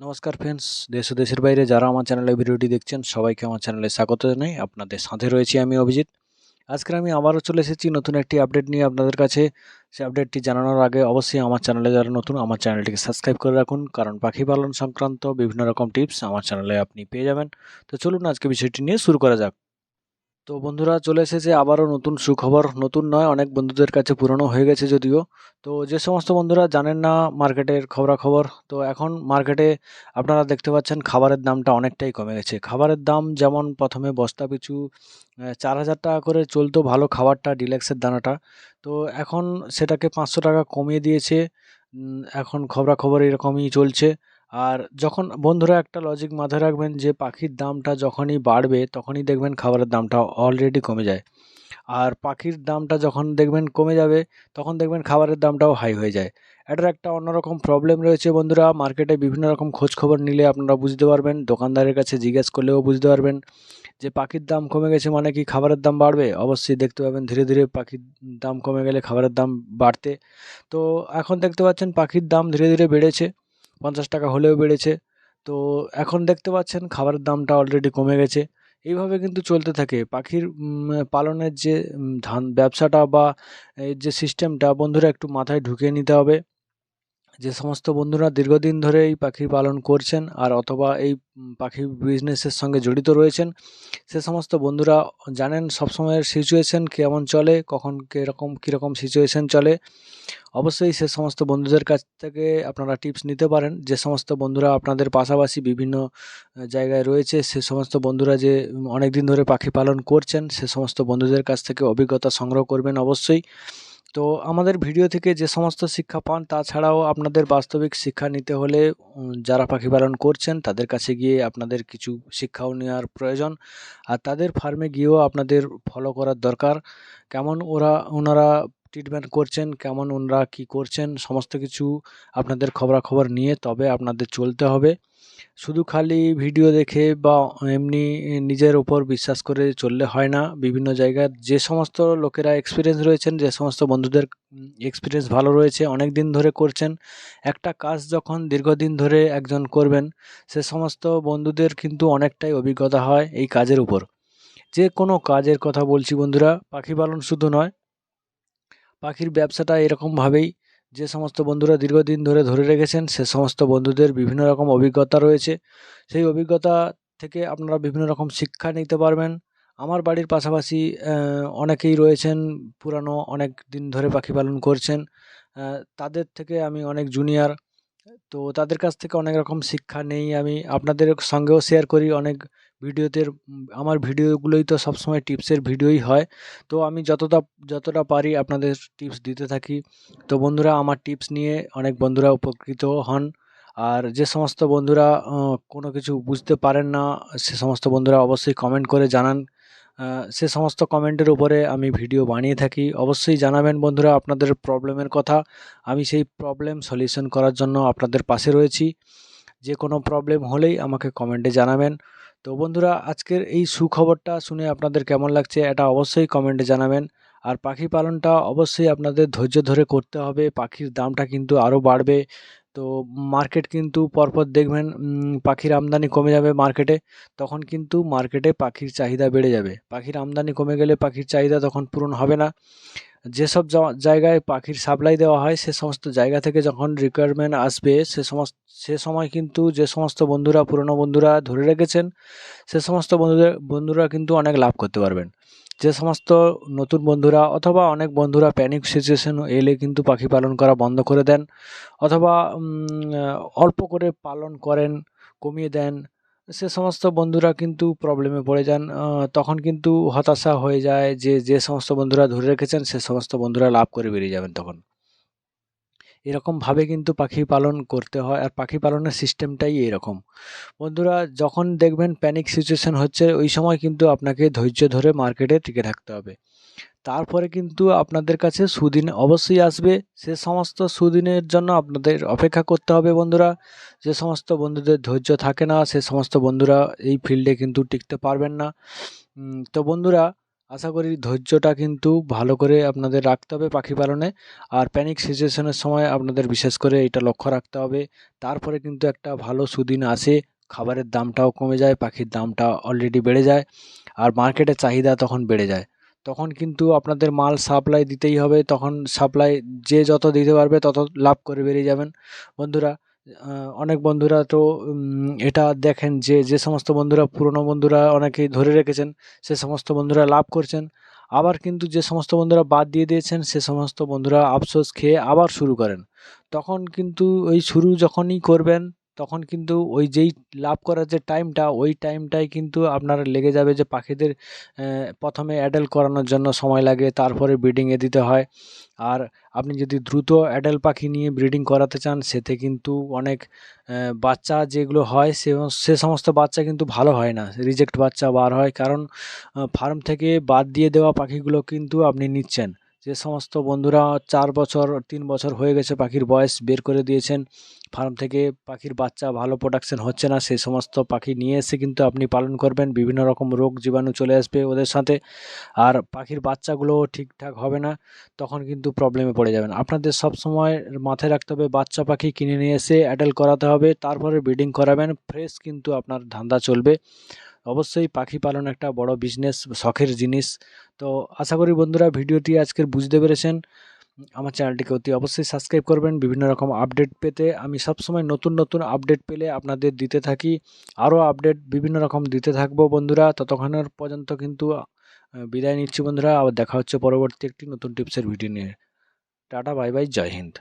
নমস্কার ফ্রেন্ডস দেশ ও দেশের বাইরে যারা আমার চ্যানেলে ভিডিওটি দেখছেন, সবাইকে আমার চ্যানেলে স্বাগত জানাই। আপনাদের সাথে রয়েছি আমি অভিজিৎ। আজকে আমি আবারও চলে এসেছি নতুন একটি আপডেট নিয়ে আপনাদের কাছে। সেই আপডেটটি জানানোর আগে অবশ্যই আমার চ্যানেলে যারা নতুন, আমার চ্যানেলটিকে সাবস্ক্রাইব করে রাখুন। কারণ পাখি পালন সংক্রান্ত বিভিন্ন রকম টিপস আমার চ্যানেলে আপনি পেয়ে যাবেন। তো চলুন আজকে বিষয়টি নিয়ে শুরু করা যাক। তো বন্ধুরা চলে এসেছে আবারও নতুন সুখবর। নতুন নয়, অনেক বন্ধুদের কাছে পুরনো হয়ে গেছে যদিও। তো যে সমস্ত বন্ধুরা জানেন না মার্কেটের খবরাখবর, তো এখন মার্কেটে আপনারা দেখতে পাচ্ছেন খাবারের দামটা অনেকটাই কমে গেছে। খাবারের দাম যেমন প্রথমে বস্তা পিছু চার হাজার টাকা করে চলতো ভালো খাবারটা, ডিলেক্সের দানাটা। তো এখন সেটাকে পাঁচশো টাকা কমিয়ে দিয়েছে। এখন খবরাখবর এরকমই চলছে। আর যখন বন্ধুরা একটা লজিক মাথায় রাখবেন যে পাখির দামটা যখনই বাড়বে, তখনই দেখবেন খাবারের দামটা অলরেডি কমে যায়। আর পাখির দামটা যখন দেখবেন কমে যাবে, তখন দেখবেন খাবারের দামটাও হাই হয়ে যায়। এটার একটা অন্যরকম প্রবলেম রয়েছে বন্ধুরা। মার্কেটে বিভিন্ন রকম খোঁজ খবর নিলে আপনারা বুঝতে পারবেন, দোকানদারের কাছে জিজ্ঞেস করলেও বুঝতে পারবেন যে পাখির দাম কমে গেছে মানে কি খাবারের দাম বাড়বে? অবশ্যই দেখতে পাবেন ধীরে ধীরে পাখির দাম কমে গেলে খাবারের দাম বাড়তে। তো এখন দেখতে পাচ্ছেন পাখির দাম ধীরে ধীরে বেড়েছে। পঞ্চাশ টাকা হলেও বেড়েছে। তো এখন দেখতে পাচ্ছেন খাবারের দামটা অলরেডি কমে গেছে। এইভাবে কিন্তু চলতে থাকে। পাখির পালনের যে ধান, ব্যবসাটা বা যে সিস্টেমটা বন্ধুরা একটু মাথায় ঢুকিয়ে নিতে হবে। যে সমস্ত বন্ধুরা দীর্ঘদিন ধরে এই পাখি পালন করছেন আর অথবা এই পাখি বিজনেসের সঙ্গে জড়িত রয়েছেন, সে সমস্ত বন্ধুরা জানেন সবসময়ের সিচুয়েশন কেমন চলে, কখন কীরকম কীরকম সিচুয়েশন চলে। অবশ্যই সে সমস্ত বন্ধুদের কাছ থেকে আপনারা টিপস নিতে পারেন। যে সমস্ত বন্ধুরা আপনাদের পাশাপাশি বিভিন্ন জায়গায় রয়েছে, সে সমস্ত বন্ধুরা যে অনেক দিন ধরে পাখি পালন করছেন, সে সমস্ত বন্ধুদের কাছ থেকে অভিজ্ঞতা সংগ্রহ করবেন অবশ্যই। তো আমাদের ভিডিও থেকে যে সমস্ত শিক্ষা পান, তাছাড়াও আপনাদের বাস্তবিক শিক্ষা নিতে হলে যারা পাখি পালন করছেন, তাদের কাছে গিয়ে আপনাদের কিছু শিক্ষাও নেওয়ার প্রয়োজন। আর তাদের ফার্মে গিয়েও আপনাদের ফলো করার দরকার। কেমন ওরা, ওনারা ট্রিটমেন্ট করছেন, কেমন ওনারা কি করছেন, সমস্ত কিছু আপনাদের খবরাখবর নিয়ে তবে আপনাদের চলতে হবে। শুধু খালি ভিডিও দেখে বা এমনি নিজের উপর বিশ্বাস করে চললে হয় না। বিভিন্ন জায়গার যে সমস্ত লোকেরা এক্সপিরিয়েন্স রয়েছেন, যে সমস্ত বন্ধুদের এক্সপিরিয়েন্স ভালো রয়েছে, অনেক দিন ধরে করছেন, একটা কাজ যখন দীর্ঘদিন ধরে একজন করবেন, সে সমস্ত বন্ধুদের কিন্তু অনেকটাই অভিজ্ঞতা হয় এই কাজের উপর। যে কোনো কাজের কথা বলছি বন্ধুরা, পাখি পালন শুধু নয়, পাখির ব্যবসাটা এরকমভাবেই যে সমস্ত বন্ধুরা দীর্ঘদিন ধরে ধরে রেখেছেন, সে সমস্ত বন্ধুদের বিভিন্ন রকম অভিজ্ঞতা রয়েছে। সেই অভিজ্ঞতা থেকে আপনারা বিভিন্ন রকম শিক্ষা নিতে পারবেন। আমার বাড়ির পাশাপাশি অনেকেই রয়েছেন, পুরানো অনেক দিন ধরে পাখি পালন করছেন। তাদের থেকে আমি অনেক জুনিয়র তো তাদের কাছ থেকে অনেক রকম শিক্ষা নেই। আমি আপনাদের সঙ্গেও শেয়ার করি অনেক ভিডিওতে আমার ভিডিওগুলোই তো সবসময় টিপসের ভিডিওই হয়। তো আমি যতটা যতটা পারি আপনাদের টিপস দিতে থাকি। তো বন্ধুরা, আমার টিপস নিয়ে অনেক বন্ধুরা উপকৃত হন। আর যে সমস্ত বন্ধুরা কোনো কিছু বুঝতে পারেন না, সে সমস্ত বন্ধুরা অবশ্যই কমেন্ট করে জানান। সে সমস্ত কমেন্টের উপরে আমি ভিডিও বানিয়ে থাকি। অবশ্যই জানাবেন বন্ধুরা আপনাদের প্রবলেমের কথা। আমি সেই প্রবলেম সলিউশন করার জন্য আপনাদের পাশে রয়েছি। যে কোনো প্রবলেম হলেই আমাকে কমেন্টে জানাবেন। তো বন্ধুরা, আজকের এই সুখবরটা শুনে আপনাদের কেমন লাগছে এটা অবশ্যই কমেন্টে জানাবেন। আর পাখি পালনটা অবশ্যই আপনাদের ধৈর্য ধরে করতে হবে, পাখির দামটা কিন্তু আরও বাড়বে। তো মার্কেট কিন্তু পরপর দেখবেন পাখির আমদানি কমে যাবে মার্কেটে তখন কিন্তু মার্কেটে পাখির চাহিদা বেড়ে যাবে। পাখির আমদানি কমে গেলে পাখির চাহিদা তখন পূরণ হবে না। যেসব জায়গায় পাখির সাপ্লাই দেওয়া হয়, সে সমস্ত জায়গা থেকে যখন রিকোয়ারমেন্ট আসবে, সে সমস্ত, সে সময় কিন্তু যে সমস্ত বন্ধুরা, পুরনো বন্ধুরা ধরে রেখেছেন, সে সমস্ত বন্ধুদের, বন্ধুরা কিন্তু অনেক লাভ করতে পারবেন। যে সমস্ত নতুন বন্ধুরা অথবা অনেক বন্ধুরা প্যানিক সিচুয়েশন এলে কিন্তু পাখি পালন করা বন্ধ করে দেন, অথবা অল্প করে পালন করেন, কমিয়ে দেন সে সমস্ত বন্ধুরা কিন্তু প্রবলেমে পড়ে যান। তখন কিন্তু হতাশা হয়ে যায় যে যে সমস্ত বন্ধুরা ধরে রেখেছেন, সে সমস্ত বন্ধুরা লাভ করে বেরিয়ে যাবেন তখন। এরকমভাবে কিন্তু পাখি পালন করতে হয় আর পাখি পালনের সিস্টেমটাই এরকম। বন্ধুরা, যখন দেখবেন প্যানিক সিচুয়েশন হচ্ছে, ওই সময় কিন্তু আপনাকে ধৈর্য ধরে মার্কেটে টিকে থাকতে হবে। তারপরে কিন্তু আপনাদের কাছে সুদিন অবশ্যই আসবে। সে সমস্ত সুদিনের জন্য আপনাদের অপেক্ষা করতে হবে বন্ধুরা। যে সমস্ত বন্ধুদের ধৈর্য থাকে না, সে সমস্ত বন্ধুরা এই ফিল্ডে কিন্তু টিকতে পারবেন না। তো বন্ধুরা, আশা করি ধৈর্যটা কিন্তু ভালো করে আপনাদের রাখতে হবে পাখি পালনে। আর প্যানিক সিচুয়েশনের সময় আপনাদের বিশেষ করে এটা লক্ষ্য রাখতে হবে। তারপরে কিন্তু একটা ভালো সুদিন আসে, খাবারের দামটাও কমে যায়, পাখির দামটা অলরেডি বেড়ে যায়। আর মার্কেটে চাহিদা তখন বেড়ে যায়। তখন কিন্তু আপনাদের মাল সাপ্লাই দিতেই হবে। তখন সাপ্লাই যে যত দিতে পারবে তত লাভ করে বেরিয়ে যাবেন। বন্ধুরা অনেক বন্ধুরা তো এটা দেখেন যে যে সমস্ত বন্ধুরা, পুরনো বন্ধুরা অনেকেই ধরে রেখেছেন, সে সমস্ত বন্ধুরা লাভ করছেন। আবার কিন্তু যে সমস্ত বন্ধুরা বাদ দিয়ে দিয়েছেন, সে সমস্ত বন্ধুরা আফসোস খেয়ে আবার শুরু করেন। তখন কিন্তু ওই শুরু যখনই করবেন তখন কিন্তু ওই যেই লাভ করার যে টাইমটা, ওই টাইমটাই কিন্তু আপনার লেগে যাবে যে পাখিদের প্রথমে অ্যাডাল করানোর জন্য সময় লাগে, তারপরে ব্রিডিংয়ে দিতে হয়। আর আপনি যদি দ্রুত অ্যাডাল্ট পাখি নিয়ে ব্রিডিং করাতে চান, সেতে কিন্তু অনেক বাচ্চা যেগুলো হয়, সে সে সমস্ত বাচ্চা কিন্তু ভালো হয় না। রিজেক্ট বাচ্চা বার হয়, কারণ ফার্ম থেকে বাদ দিয়ে দেওয়া পাখিগুলো কিন্তু আপনি নিচ্ছেন। যে সমস্ত বন্ধুরা চার বছর, তিন বছর হয়ে গেছে পাখির বয়স বের করে দিয়েছেন ফার্ম থেকে পাখির বাচ্চা ভালো প্রোডাকশন হচ্ছে না সেই সমস্ত পাখি নিয়ে এসে কিন্তু আপনি পালন করবেন, বিভিন্ন রকম রোগ জীবাণু চলে আসবে ওদের সাথে, আর পাখির বাচ্চাগুলোও ঠিকঠাক হবে না, তখন কিন্তু প্রবলেমে পড়ে যাবেন। আপনাদের সব সময় মাথায় রাখতে হবে, বাচ্চা পাখি কিনে নিয়ে এসে অ্যাডাল্ট করাতে হবে, তারপরে ব্রিডিং করাবেন ফ্রেশ কিন্তু আপনার ধান্দা চলবে। অবশ্যই পাখি পালন একটা বড় বিজনেস শখের জিনিস। তো আশা করি বন্ধুরা ভিডিওটি আজকের বুঝতে পেরেছেন। আমার চ্যানেলটিকে অতি অবশ্যই সাবস্ক্রাইব করবেন। বিভিন্ন রকম আপডেট পেতে আমি সবসময় নতুন নতুন আপডেট পেলে আপনাদের দিতে থাকি। আরও আপডেট বিভিন্ন রকম দিতে থাকব বন্ধুরা। ততক্ষণের পর্যন্ত কিন্তু বিদায় নিচ্ছি বন্ধুরা। আবার দেখা হচ্ছে পরবর্তী একটি নতুন টিপসের ভিডিও নিয়ে। টাটা বাই বাই জয় হিন্দ।